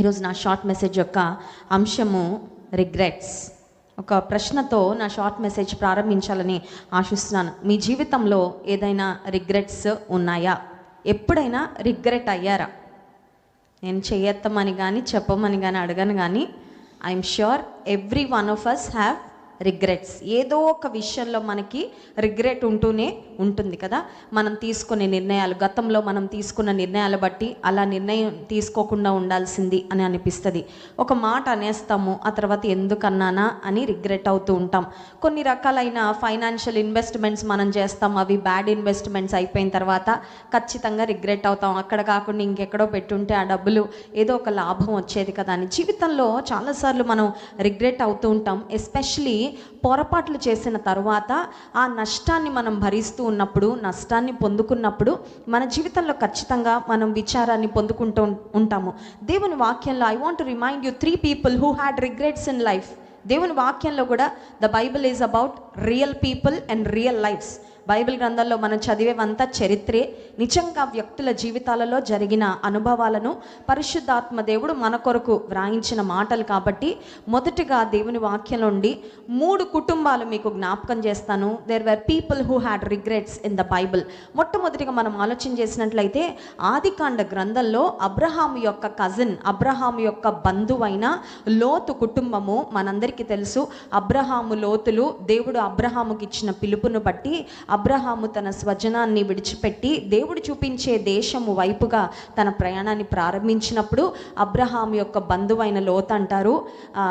ఈరోజు నా short message యొక్క అంశము రిగ్రెట్స్. ఒక ప్రశ్నతో నా షార్ట్ మెసేజ్ ప్రారంభించాలని ఆశిస్తున్నాను. మీ జీవితంలో ఏదైనా రిగ్రెట్స్ ఉన్నాయా? ఎప్పుడైనా రిగ్రెట్ అయ్యారా? నేను చేయత్తమని కానీ చెప్పమని కానీ అడగను కానీ I'm sure every one of us have regrets. ఏదో ఒక విషయంలో మనకి రిగ్రెట్ ఉంటూనే ఉంటుంది కదా. మనం తీసుకునే నిర్ణయాలు గతంలో మనం తీసుకున్న నిర్ణయాలు బట్టి అలా నిర్ణయం తీసుకోకుండా ఉండాల్సింది అని అనిపిస్తుంది. ఒక మాట అనేస్తాము ఆ తర్వాత ఎందుకన్నానా అని రిగ్రెట్ అవుతూ ఉంటాం. కొన్ని రకాలైన ఫైనాన్షియల్ ఇన్వెస్ట్మెంట్స్ మనం చేస్తాం అవి బ్యాడ్ ఇన్వెస్ట్మెంట్స్ అయిపోయిన తర్వాత ఖచ్చితంగా రిగ్రెట్ అవుతాం. అక్కడ కాకుండా ఇంకెక్కడో పెట్టుంటే ఆ డబ్బులు ఏదో ఒక లాభం వచ్చేది కదా అని. జీవితంలో చాలాసార్లు మనం రిగ్రెట్ అవుతూ ఉంటాం ఎస్పెషలీ పొరపాట్లు చేసిన తర్వాత ఆ నష్టాన్ని మనం భరిస్తూ ఉన్నప్పుడు నష్టాన్ని పొందుకున్నప్పుడు మన జీవితంలో ఖచ్చితంగా మనం విచారాన్ని పొందుకుంటూ ఉంటాము. దేవుని వాక్యంలో I want remind you three people who had regrets in life దేవుని వాక్యంలో కూడా the Bible is about real people and real lives Bible గ్రంథంలో మనం చదివేవంతా చరిత్రే నిజంగా వ్యక్తుల జీవితాలలో జరిగిన అనుభవాలను పరిశుద్ధాత్మ దేవుడు మన కొరకు వ్రాయించిన మాటలు కాబట్టి మొదటిగా దేవుని వాక్యం నుండి మూడు కుటుంబాలు మీకు జ్ఞాపకం చేస్తాను. There were people who had regrets in the Bible మొట్టమొదటిగా మనం ఆలోచన చేసినట్లయితే ఆదికాండ గ్రంథంలో అబ్రహాం యొక్క కజిన్ అబ్రహాం యొక్క బంధువైన లోతు కుటుంబము మనందరికీ తెలుసు. అబ్రహాము లోతులు దేవుడు అబ్రహాముకి ఇచ్చిన పిలుపును బట్టి అబ్రహాము తన స్వజనాన్ని విడిచిపెట్టి దేవుడు చూపించే దేశము వైపుగా తన ప్రయాణాన్ని ప్రారంభించినప్పుడు అబ్రహాం యొక్క బంధువైన లోతు అంటారు ఆ,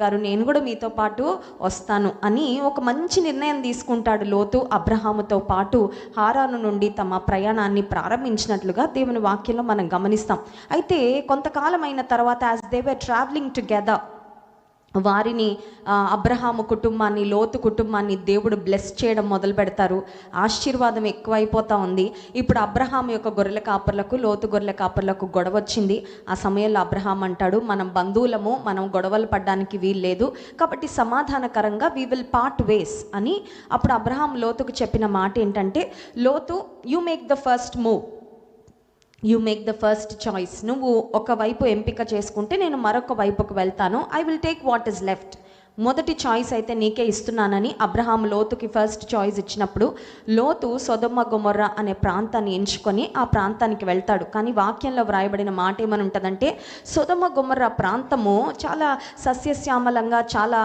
గారు నేను కూడా మీతో పాటు వస్తాను అని ఒక మంచి నిర్ణయం తీసుకుంటాడు లోతు అబ్రహాముతో పాటు హారాను నుండి తమ ప్రయాణాన్ని ప్రారంభించినట్లుగా దేవుని వాక్యంలో మనం గమనిస్తాం. అయితే కొంతకాలం అయిన తర్వాత as they were travelling together వారిని అబ్రహాము కుటుంబాన్ని లోతు కుటుంబాన్ని దేవుడు బ్లెస్ చేయడం మొదలు పెడతారు. ఆశీర్వాదం ఎక్కువైపోతా ఉంది. ఇప్పుడు అబ్రహాం యొక్క గొర్రెల కాపర్లకు లోతు గొర్రెల కాపర్లకు గొడవ వచ్చింది. ఆ సమయంలో అబ్రహాం అంటాడు మనం బంధువులము మనం గొడవలు పడడానికి వీల్లేదు కాబట్టి సమాధానకరంగా వీ విల్ పార్ట్ వేస్ అని అప్పుడు అబ్రహాం లోతుకు చెప్పిన మాట ఏంటంటే Lot you make the first move you make the first choice నువ్వు ఒక వైపు ఎంపిక చేసుకుంటే నేను మరొక వైపుకు వెళ్తాను. I will take what is left మొదటి చాయిస్ అయితే నీకే ఇస్తున్నానని అబ్రహాం లోతుకి ఫస్ట్ చాయిస్ ఇచ్చినప్పుడు లోతు సొదమ్మ గొమొర్ర అనే ప్రాంతాన్ని ఎంచుకొని ఆ ప్రాంతానికి వెళ్తాడు. కానీ వాక్యంలో వ్రాయబడిన మాట ఏమని ఉంటుందంటే సొదమ్మ గొమొర్ర ప్రాంతము చాలా సస్యశ్యామలంగా చాలా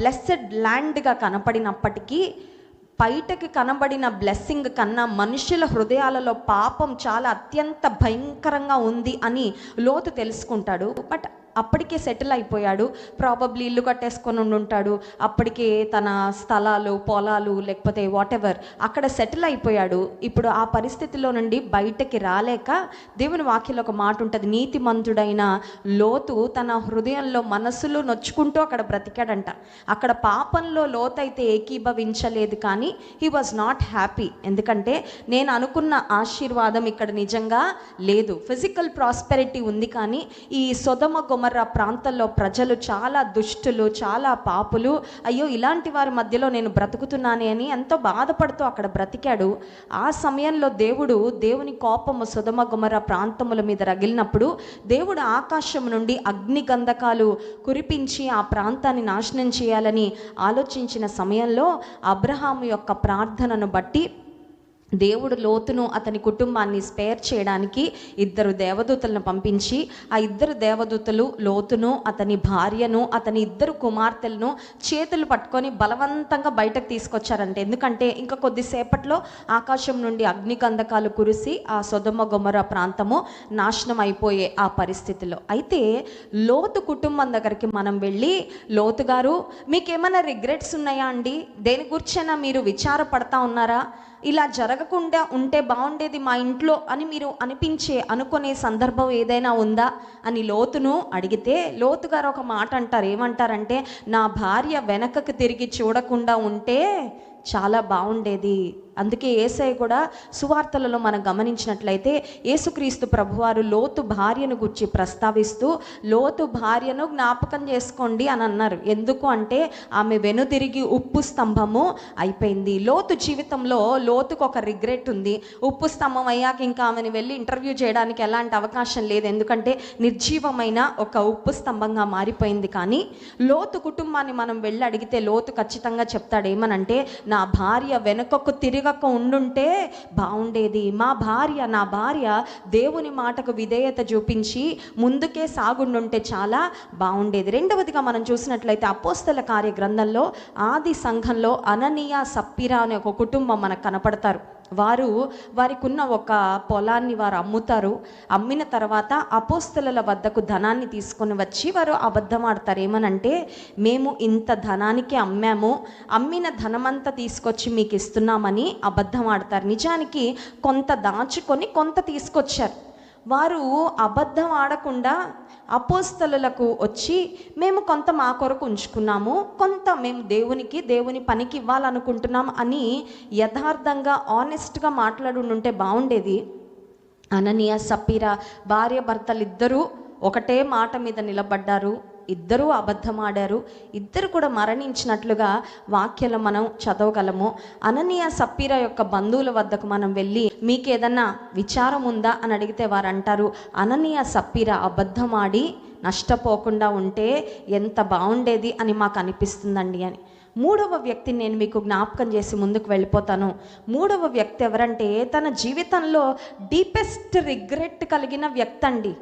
బ్లెస్సెడ్ ల్యాండ్గా కనపడినప్పటికీ బయటకి కనబడిన బ్లెస్సింగ్ కన్నా మనుషుల హృదయాలలో పాపం చాలా అత్యంత భయంకరంగా ఉంది అని లోతు తెలుసుకుంటాడు. బట్ అప్పటికే సెటిల్ అయిపోయాడు. ప్రాబబ్లీ ఇల్లు కట్టేసుకొని ఉండుంటాడు. అప్పటికే తన స్థలాలు పొలాలు లేకపోతే వాటెవర్ అక్కడ సెటిల్ అయిపోయాడు. ఇప్పుడు ఆ పరిస్థితిలో నుండి బయటకి రాలేక దేవుని వాక్యంలో ఒక మాట ఉంటుంది. నీతిమంతుడైన లోతు తన హృదయంలో మనసులో నొచ్చుకుంటూ అక్కడ బ్రతికాడంట. అక్కడ పాపంలో లోతైతే ఏకీభవించలేదు కానీ హీ వాజ్ నాట్ హ్యాపీ ఎందుకంటే నేను అనుకున్న ఆశీర్వాదం ఇక్కడ నిజంగా లేదు. ఫిజికల్ ప్రాస్పెరిటీ ఉంది కానీ ఈ సొదమ గుమర్ర ప్రాంతంలో ప్రజలు చాలా దుష్టులు చాలా పాపులు. అయ్యో ఇలాంటి వారి మధ్యలో నేను బ్రతుకుతున్నానే అని ఎంతో బాధపడుతూ అక్కడ బ్రతికాడు. ఆ సమయంలో దేవుడు దేవుని కోపము సుధమ గుమర ప్రాంతముల మీద రగిలినప్పుడు దేవుడు ఆకాశం నుండి అగ్ని గంధకాలు కురిపించి ఆ ప్రాంతాన్ని నాశనం చేయాలని ఆలోచించిన సమయంలో అబ్రహాము యొక్క ప్రార్థనను బట్టి దేవుడు లోతును అతని కుటుంబాన్ని స్పేర్ చేయడానికి ఇద్దరు దేవదూతలను పంపించి ఆ ఇద్దరు దేవదూతలు లోతును అతని భార్యను అతని ఇద్దరు కుమార్తెలను చేతులు పట్టుకొని బలవంతంగా బయటకు తీసుకొచ్చారంటే. ఎందుకంటే ఇంకా కొద్దిసేపట్లో ఆకాశం నుండి అగ్నిగంధకాలు కురిసి ఆ సొదమ గొమర ప్రాంతము నాశనం అయిపోయే ఆ పరిస్థితిలో. అయితే లోతు కుటుంబం దగ్గరికి మనం వెళ్ళి లోతు గారు మీకేమైనా రిగ్రెట్స్ ఉన్నాయా అండి? దేని గురించైనా మీరు విచారపడతా ఉన్నారా? ఇలా జరగకుండా ఉంటే బాగుండేది మా ఇంట్లో అని మీరు అనిపించే అనుకునే సందర్భం ఏదైనా ఉందా? అని లోతును అడిగితే లోతు గారు ఒక మాట అంటారు. ఏమంటారంటే నా భార్య వెనకకు తిరిగి చూడకుండా ఉంటే చాలా బాగుండేది. అందుకే ఏసై కూడా సువార్తలలో మనం గమనించినట్లయితే యేసుక్రీస్తు ప్రభువారు లోతు భార్యను గురించి ప్రస్తావిస్తూ లోతు భార్యను జ్ఞాపకం చేసుకోండి అని అన్నారు. ఎందుకు అంటే ఆమె వెనుదిరిగి ఉప్పు స్తంభము అయిపోయింది. లోతు జీవితంలో లోతుకు ఒక రిగ్రెట్ ఉంది. ఉప్పు స్తంభం అయ్యాక ఇంకా ఆమెను వెళ్ళి ఇంటర్వ్యూ చేయడానికి ఎలాంటి అవకాశం లేదు. ఎందుకంటే నిర్జీవమైన ఒక ఉప్పు స్తంభంగా మారిపోయింది. కానీ లోతు కుటుంబాన్ని మనం వెళ్ళి అడిగితే లోతు ఖచ్చితంగా చెప్తాడు ఏమనంటే నా భార్య వెనుకకు తిరగక ఉండుంటే బాగుండేది మా భార్య నా భార్య దేవుని మాటకు విధేయత చూపించి ముందుకే సాగుండుంటే చాలా బాగుండేది రెండవదిగా మనం చూసినట్లయితే అపోస్తల కార్య గ్రంథంలో ఆది సంఘంలో అననీయ సప్పిరా అనే ఒక కుటుంబం మనకు కనపడతారు. వారు వారికి ఉన్న ఒక పొలాన్ని వారు అమ్ముతారు. అమ్మిన తర్వాత అపోస్తల వద్దకు ధనాన్ని తీసుకొని వచ్చి వారు అబద్ధం ఆడతారు ఏమనంటే మేము ఇంత ధనానికి అమ్మాము. అమ్మిన ధనమంతా తీసుకొచ్చి మీకు ఇస్తున్నామని అబద్ధం ఆడతారు నిజానికి కొంత దాచుకొని కొంత తీసుకొచ్చారు. వారు అబద్ధం ఆడకుండా అపోస్తలులకు వచ్చి మేము కొంత మా కొరకు ఉంచుకున్నాము కొంత మేము దేవునికి దేవుని పనికి ఇవ్వాలనుకుంటున్నాం అని యథార్థంగా ఆనెస్ట్గా మాట్లాడుంటే బాగుండేది అననీయ సపీరా భార్య భర్తలిద్దరూ ఒకటే మాట మీద నిలబడ్డారు. ఇద్దరూ అబద్ధమాడారు. ఇద్దరు కూడా మరణించినట్లుగా వాక్యలు మనం చదవగలము. అననీయ సప్పీర యొక్క బంధువుల వద్దకు మనం వెళ్ళి మీకేదన్నా విచారం ఉందా అని అడిగితే వారు అంటారు అననీయ సప్పీర అబద్ధమాడి నష్టపోకుండా ఉంటే ఎంత బాగుండేది అని మాకు అనిపిస్తుందండి అని. మూడవ వ్యక్తిని నేను మీకు జ్ఞాపకం చేసి ముందుకు వెళ్ళిపోతాను. మూడవ వ్యక్తి ఎవరంటే తన జీవితంలో డీపెస్ట్ రిగ్రెట్ కలిగిన వ్యక్తి అండి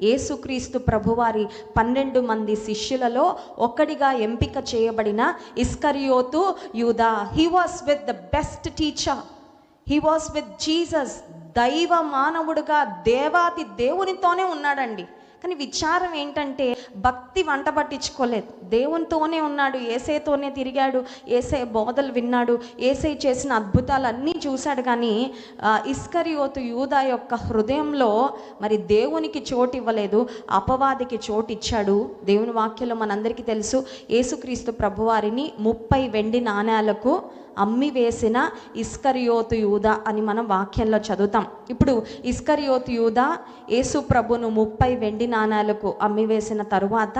యేసుక్రీస్తు ప్రభువారి పన్నెండు మంది శిష్యులలో ఒకడిగా ఎంపిక చేయబడిన ఇస్కరియోతు యూదా. He was with the best teacher he was with Jesus దైవ మానవుడుగా దేవాది దేవునితోనే ఉన్నాడండి. కానీ విచారం ఏంటంటే భక్తి వంట పట్టించుకోలేదు. దేవునితోనే ఉన్నాడు ఏసైతోనే తిరిగాడు ఏసై బోధలు విన్నాడు ఏసై చేసిన అద్భుతాలన్నీ చూశాడు కానీ ఇస్కరియోతు యూదా యొక్క హృదయంలో మరి దేవునికి చోటు ఇవ్వలేదు అపవాదికి చోటు ఇచ్చాడు. దేవుని వాక్యంలో మనందరికీ తెలుసు యేసుక్రీస్తు ప్రభువారిని ముప్పై వెండి నాణ్యాలకు అమ్మి వేసిన ఇస్కరియోతు యూద అని మనం వాక్యంలో చదువుతాం. ఇప్పుడు ఇస్కరియోతు యూద యేసు ప్రభును ముప్పై వెండి నాణాలకు అమ్మి వేసిన తరువాత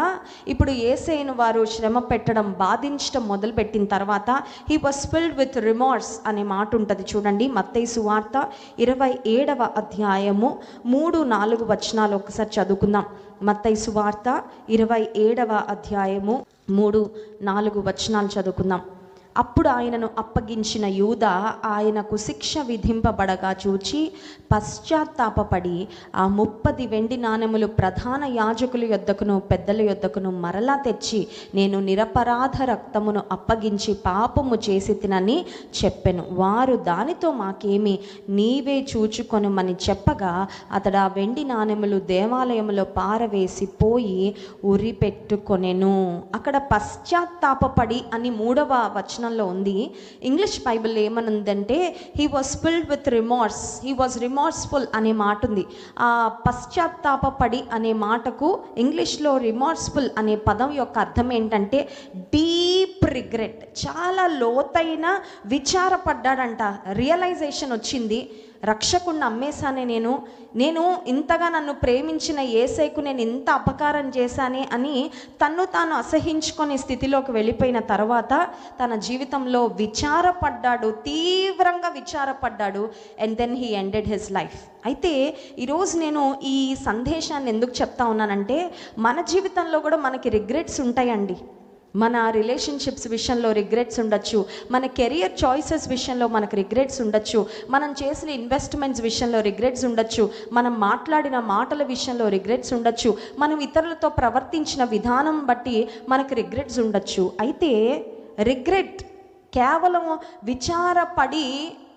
ఇప్పుడు ఏసైను వారు శ్రమ పెట్టడం బాధించడం మొదలుపెట్టిన తర్వాత he was filled with remorse అనే మాట ఉంటుంది చూడండి. మత్తయి సువార్త ఇరవై ఏడవ అధ్యాయము మూడు నాలుగు వచనాలు ఒకసారి చదువుకుందాం. మత్తయి సువార్త ఇరవై ఏడవ అధ్యాయము మూడు నాలుగు వచనాలు చదువుకుందాం. అప్పుడు ఆయనను అప్పగించిన యూద ఆయనకు శిక్ష విధింపబడగా చూచి పశ్చాత్తాపడి ఆ ముప్పది వెండి నాణెములు ప్రధాన యాజకుల యొద్దకును పెద్దల యొద్దకును మరలా తెచ్చి నేను నిరపరాధ రక్తమును అప్పగించి పాపము చేసి తినని చెప్పెను. వారు దానితో మాకేమి నీవే చూచుకొనుమని చెప్పగా అతడు ఆ వెండి నాణెములు దేవాలయములో పారవేసి పోయి ఉరి పెట్టుకొనెను అక్కడ పశ్చాత్తాపపడి అని మూడవ వచనంలో ఉంది. English Bible ఏమనుందంటే he was filled with remorse he was remorseful అనే మాట ఉంది ఆ పశ్చాత్తాపపడి అనే మాటకు ఇంగ్లీష్లో రిమార్స్ఫుల్ అనే పదం యొక్క అర్థం ఏంటంటే డీప్ రిగ్రెట్ చాలా లోతైన విచారపడ్డాడంట. రియలైజేషన్ వచ్చింది. రక్షకుణ్ణి అమ్మేశానే నేను. నేను ఇంతగా నన్ను ప్రేమించిన ఏసైకు నేను ఇంత అపకారం చేశానే అని తన్ను తాను అసహించుకునే స్థితిలోకి వెళ్ళిపోయిన తర్వాత తన జీవితంలో విచారపడ్డాడు. తీవ్రంగా విచారపడ్డాడు. And then he ended his life అయితే ఈరోజు నేను ఈ సందేశాన్ని ఎందుకు చెప్తా ఉన్నానంటే మన జీవితంలో కూడా మనకి రిగ్రెట్స్ ఉంటాయండి. మన రిలేషన్షిప్స్ విషయంలో రిగ్రెట్స్ ఉండొచ్చు. మన కెరియర్ చాయిసెస్ విషయంలో మనకు రిగ్రెట్స్ ఉండొచ్చు. మనం చేసిన ఇన్వెస్ట్మెంట్స్ విషయంలో రిగ్రెట్స్ ఉండొచ్చు. మనం మాట్లాడిన మాటల విషయంలో రిగ్రెట్స్ ఉండొచ్చు. మనం ఇతరులతో ప్రవర్తించిన విధానం బట్టి మనకు రిగ్రెట్స్ ఉండొచ్చు. అయితే రిగ్రెట్ కేవలం విచారపడి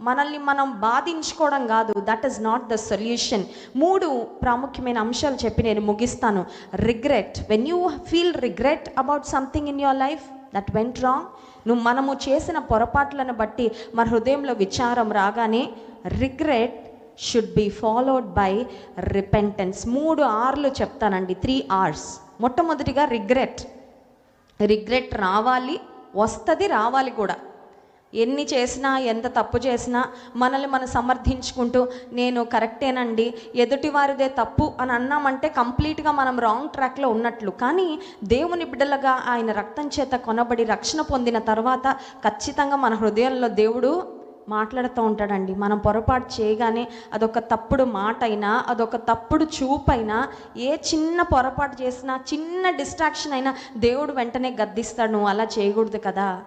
మనల్ని మనం బాధించుకోవడం కాదు. That is not the solution మూడు ప్రాముఖ్యమైన అంశాలు చెప్పి నేను ముగిస్తాను. Regret when you feel regret about something in your life that went wrong నువ్వు మనము చేసిన పొరపాట్లను బట్టి మన హృదయంలో విచారం రాగానే regret should be followed by repentance మూడు ఆర్లు చెప్తానండి. త్రీ ఆర్స్ మొట్టమొదటిగా రిగ్రెట్ రిగ్రెట్ రావాలి వస్తుంది రావాలి కూడా. ఎన్ని చేసినా ఎంత తప్పు చేసినా మనల్ని మనం సమర్థించుకుంటూ నేను కరెక్టేనండి ఎదుటి వారిదే తప్పు అని అన్నామంటే కంప్లీట్గా మనం రాంగ్ ట్రాక్లో ఉన్నట్లు. కానీ దేవుని బిడ్డలుగా ఆయన రక్తం చేత కొనబడి రక్షణ పొందిన తర్వాత ఖచ్చితంగా మన హృదయంలో దేవుడు మాట్లాడుతూ ఉంటాడండి. మనం పొరపాటు చేయగానే అదొక తప్పుడు మాట అయినా అదొక తప్పుడు చూపైనా ఏ చిన్న పొరపాటు చేసినా చిన్న డిస్ట్రాక్షన్ అయినా దేవుడు వెంటనే గద్దిస్తాడు నువ్వు అలా చేయకూడదు కదా.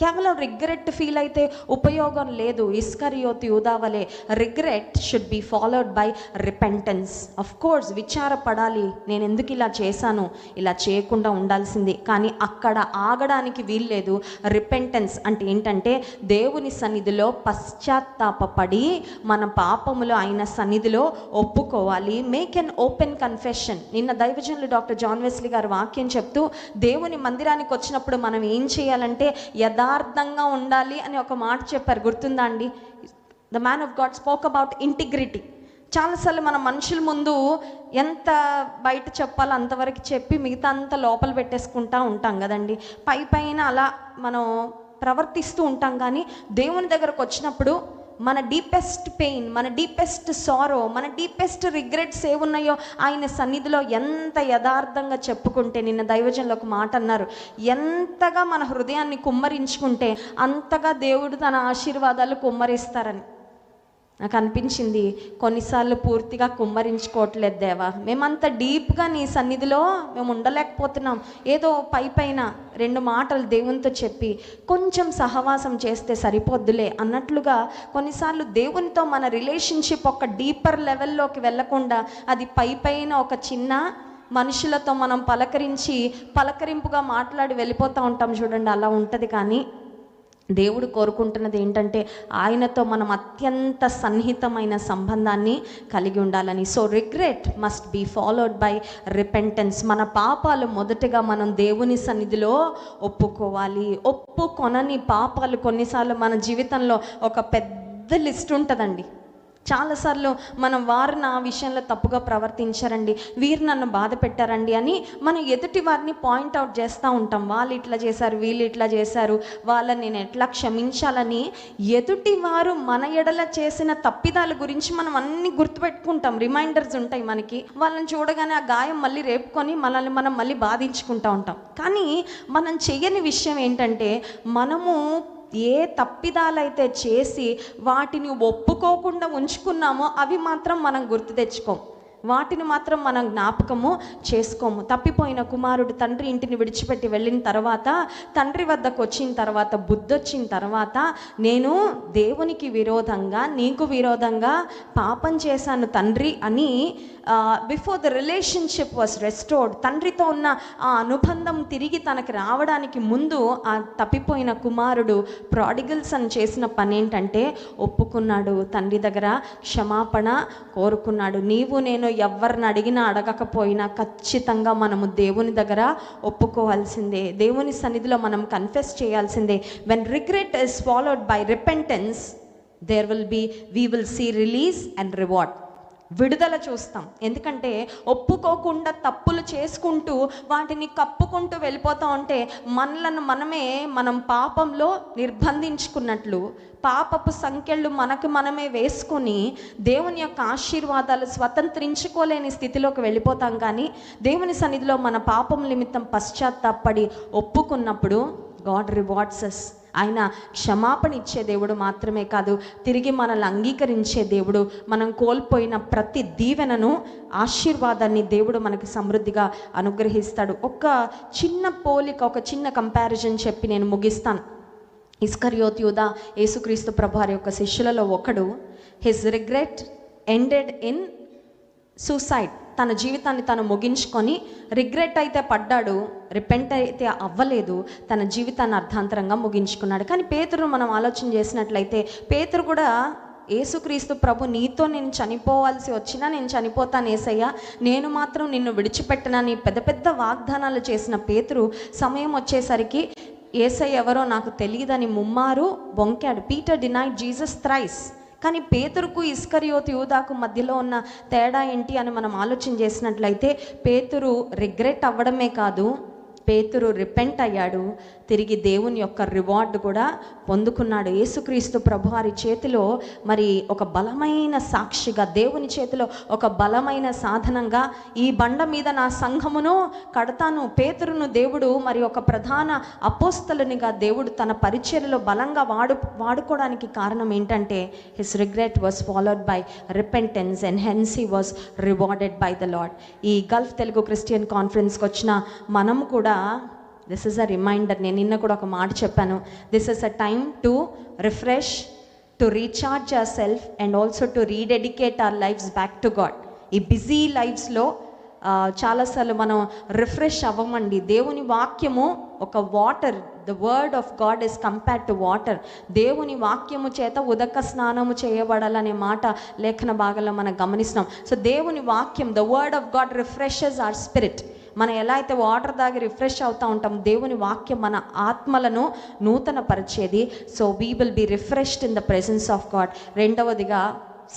కేవలం రిగ్రెట్ ఫీల్ అయితే ఉపయోగం లేదు. Iscariot ఉదావలే regret should be followed by repentance of course విచారపడాలి. నేను ఎందుకు ఇలా చేశాను? ఇలా చేయకుండా ఉండాల్సింది. కానీ అక్కడ ఆగడానికి వీల్లేదు రిపెంటెన్స్ అంటే ఏంటంటే దేవుని సన్నిధిలో పశ్చాత్తాపపడి మన పాపములు ఆయన సన్నిధిలో ఒప్పుకోవాలి. మేక్ ఎన్ ఓపెన్ కన్ఫెషన్ నిన్న దైవజనులు డాక్టర్ జాన్ వెస్లీ గారు వాక్యం చెప్తూ దేవుని మందిరానికి వచ్చినప్పుడు మనం ఏం చేయాలంటే యథార్థంగా ఉండాలి అని ఒక మాట చెప్పారు. గుర్తుందా అండి the man of God spoke about integrity చాలాసార్లు మన మనుషుల ముందు ఎంత బయట చెప్పాలో అంతవరకు చెప్పి మిగతా అంత లోపల పెట్టేసుకుంటా ఉంటాం కదండి. పై పైన అలా మనం ప్రవర్తిస్తూ ఉంటాం కానీ దేవుని దగ్గరకు వచ్చినప్పుడు మన డీపెస్ట్ పెయిన్ మన డీపెస్ట్ సారో మన డీపెస్ట్ రిగ్రెట్స్ ఏమున్నాయో ఆయన సన్నిధిలో ఎంత యథార్థంగా చెప్పుకుంటే నిన్న దైవజనులు ఒక మాట అన్నారు. ఎంతగా మన హృదయాన్ని కుమ్మరించుకుంటే అంతగా దేవుడు తన ఆశీర్వాదాలు కుమ్మరిస్తారని. నాకు అనిపించింది కొన్నిసార్లు పూర్తిగా కుమ్మరించుకోవట్లేదు దేవా. మేమంత డీప్గా నీ సన్నిధిలో మేము ఉండలేకపోతున్నాం ఏదో పై పైన రెండు మాటలు దేవునితో చెప్పి కొంచెం సహవాసం చేస్తే సరిపోద్దులే అన్నట్లుగా కొన్నిసార్లు దేవునితో మన రిలేషన్షిప్ ఒక డీపర్ లెవెల్లోకి వెళ్ళకుండా అది పై పైన ఒక చిన్న మనుషులతో మనం పలకరించి పలకరింపుగా మాట్లాడి వెళ్ళిపోతూ ఉంటాం చూడండి అలా ఉంటుంది కానీ దేవుడు కోరుకుంటున్నది ఏంటంటే ఆయనతో మనం అత్యంత సన్నిహితమైన సంబంధాన్ని కలిగి ఉండాలని. So regret must be followed by repentance మన పాపాలు మొదటగా మనం దేవుని సన్నిధిలో ఒప్పుకోవాలి. ఒప్పుకొనని పాపాలు కొన్నిసార్లు మన జీవితంలో ఒక పెద్ద లిస్ట్ ఉంటుందండి. చాలాసార్లు మనం వారు నా విషయంలో తప్పుగా ప్రవర్తించారండి వీరు నన్ను బాధ పెట్టారండి అని మనం ఎదుటి వారిని పాయింట్అవుట్ చేస్తూ ఉంటాం. వాళ్ళు ఇట్లా చేశారు వీళ్ళు ఇట్లా చేశారు వాళ్ళని నేను ఎట్లా క్షమించాలని ఎదుటి వారు మన ఎడల చేసిన తప్పిదాల గురించి మనం అన్ని గుర్తుపెట్టుకుంటాం. రిమైండర్స్ ఉంటాయి మనకి. వాళ్ళని చూడగానే ఆ గాయం మళ్ళీ రేపుకొని మనల్ని మనం మళ్ళీ బాధించుకుంటూ ఉంటాం. కానీ మనం చేయని విషయం ఏంటంటే మనము ఏ తప్పిదాలైతే చేసి వాటిని ఒప్పుకోకుండా ఉంచుకున్నామో అవి మాత్రం మనం గుర్తు తెచ్చుకోం. వాటిని మాత్రం మనం జ్ఞాపకము చేసుకోము. తప్పిపోయిన కుమారుడు తండ్రి ఇంటిని విడిచిపెట్టి వెళ్ళిన తర్వాత తండ్రి వద్దకు వచ్చిన తర్వాత బుద్ధొచ్చిన తర్వాత నేను దేవునికి విరోధంగా నీకు విరోధంగా పాపం చేశాను తండ్రి అని before the relationship was restored తండ్రితో ఉన్న ఆ అనుబంధం తిరిగి తనకి రావడానికి ముందు ఆ తప్పిపోయిన కుమారుడు ప్రాడిగల్స్ అని చేసిన పని ఏంటంటే ఒప్పుకున్నాడు తండ్రి దగ్గర క్షమాపణ కోరుకున్నాడు. నీవు నేను ఎవరిని అడిగినా అడగకపోయినా ఖచ్చితంగా మనము దేవుని దగ్గర ఒప్పుకోవాల్సిందే. దేవుని సన్నిధిలో మనం కన్ఫెస్ చేయాల్సిందే. When regret is followed by repentance there will be we will see release and reward విడుదల చూస్తాం. ఎందుకంటే ఒప్పుకోకుండా తప్పులు చేసుకుంటూ వాటిని కప్పుకుంటూ వెళ్ళిపోతూ ఉంటే మనలను మనమే మనం పాపంలో నిర్బంధించుకున్నట్లు పాపపు సంఖ్యలు మనకు మనమే వేసుకొని దేవుని యొక్క ఆశీర్వాదాలు స్వతంత్రించుకోలేని స్థితిలోకి వెళ్ళిపోతాం. కానీ దేవుని సన్నిధిలో మన పాపం నిమిత్తం పశ్చాత్తాపడి ఒప్పుకున్నప్పుడు గాడ్ రివార్డ్సెస్ ఆయన క్షమాపణ ఇచ్చే దేవుడు మాత్రమే కాదు తిరిగి మనల్ని అంగీకరించే దేవుడు మనం కోల్పోయిన ప్రతి దీవెనను ఆశీర్వాదాన్ని దేవుడు మనకి సమృద్ధిగా అనుగ్రహిస్తాడు. ఒక చిన్న పోలిక ఒక చిన్న కంపారిజన్ చెప్పి నేను ముగిస్తాను. ఇస్కర్యోత్ యూద యేసుక్రీస్తు ప్రభారి యొక్క శిష్యులలో ఒకడు his regret ended in suicide తన జీవితాన్ని తను ముగించుకొని రిగ్రెట్ అయితే పడ్డాడు రిపెంట్ అయితే అవ్వలేదు తన జీవితాన్ని అర్థాంతరంగా ముగించుకున్నాడు. కానీ పేతురు మనం ఆలోచన చేసినట్లయితే పేతురు కూడా ఏసుక్రీస్తు ప్రభు నీతో నేను చనిపోవాల్సి వచ్చినా నేను చనిపోతాను ఏసయ్యా నేను మాత్రం నిన్ను విడిచిపెట్టనని పెద్ద పెద్ద వాగ్దానాలు చేసిన పేతురు సమయం వచ్చేసరికి ఏసై ఎవరో నాకు తెలియదని ముమ్మారు బొంకాడు. Peter denied Jesus thrice. కానీ పేతురుకు ఇస్కరియోతు యూదాకు మధ్యలో ఉన్న తేడా ఏంటి అని మనం ఆలోచన చేసినట్లయితే పేతురు రిగ్రెట్ అవ్వడమే కాదు పేతురు రిపెంట్ అయ్యాడు తిరిగి దేవుని యొక్క రివార్డ్ కూడా పొందుకున్నాడు. యేసుక్రీస్తు ప్రభువారి చేతిలో మరి ఒక బలమైన సాక్షిగా దేవుని చేతిలో ఒక బలమైన సాధనంగా ఈ బండ మీద నా సంఘమును కడతాను. పేతురును దేవుడు మరి ఒక ప్రధాన అపోస్తలునిగా దేవుడు తన పరిచర్యలో బలంగా వాడు వాడుకోవడానికి కారణం ఏంటంటే his regret was followed by repentance and hence he was rewarded by the lord ఈ గల్ఫ్ తెలుగు క్రిస్టియన్ కాన్ఫరెన్స్కి వచ్చిన మనం కూడా దిస్ ఇస్ అ రిమైండర్ నేను నిన్న కూడా ఒక మాట చెప్పాను. This is a time to refresh to recharge our self and also to rededicate our lives back to God ఈ బిజీ లైఫ్స్లో చాలాసార్లు మనం రిఫ్రెష్ అవ్వమండి. దేవుని వాక్యము ఒక water the word of God is compare to water దేవుని వాక్యము చేత ఉదక స్నానము చేయబడాలనే మాట లేఖన భాగంలో మనం గమనిస్తున్నాం. సో దేవుని వాక్యం the word of God refreshes our spirit మనం ఎలా అయితే వాటర్ తాగి రిఫ్రెష్ అవుతూ ఉంటాం దేవుని వాక్యం మన ఆత్మలను నూతన పరిచేది so we will be refreshed in the presence of God రెండవదిగా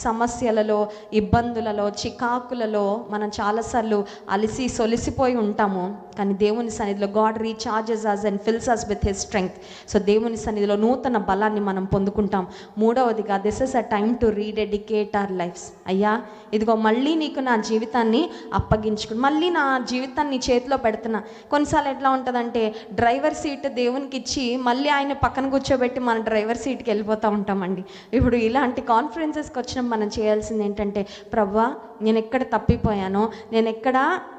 సమస్యలలో ఇబ్బందులలో చికాకులలో మనం చాలాసార్లు అలిసి సొలిసిపోయి ఉంటాము. కానీ దేవుని సన్నిధిలో God recharges us and fills us with his strength so దేవుని సన్నిధిలో నూతన బలాన్ని మనం పొందుకుంటాం. మూడవదిగా this is a time to rededicate our lives అయ్యా ఇదిగో మళ్ళీ నీకు నా జీవితాన్ని అప్పగించుకుని మళ్ళీ నా జీవితాన్ని చేతిలో పెడుతున్నా. కొన్నిసార్లు ఎట్లా ఉంటుందంటే డ్రైవర్ సీట్ దేవునికి ఇచ్చి మళ్ళీ ఆయన పక్కన కూర్చోబెట్టి మన డ్రైవర్ సీట్కి వెళ్ళిపోతూ ఉంటామండి. ఇప్పుడు ఇలాంటి కాన్ఫరెన్సెస్కి వచ్చిన మనం చేయాల్సింది ఏంటంటే ప్రవ్వా నేను ఎక్కడ తప్పిపోయానో నేను ఎక్కడ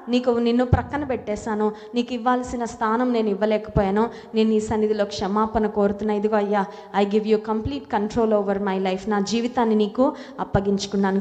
నీకు నిన్ను ప్రక్కన పెట్టేశాను. నీకు ఇవ్వాల్సిన స్థానం నేను ఇవ్వలేకపోయాను. నేను ఈ సన్నిధిలో క్షమాపణ కోరుతున్నా. ఇదిగో అయ్యా I give you complete control over my life నా జీవితాన్ని నీకు అప్పగించుకున్నాను.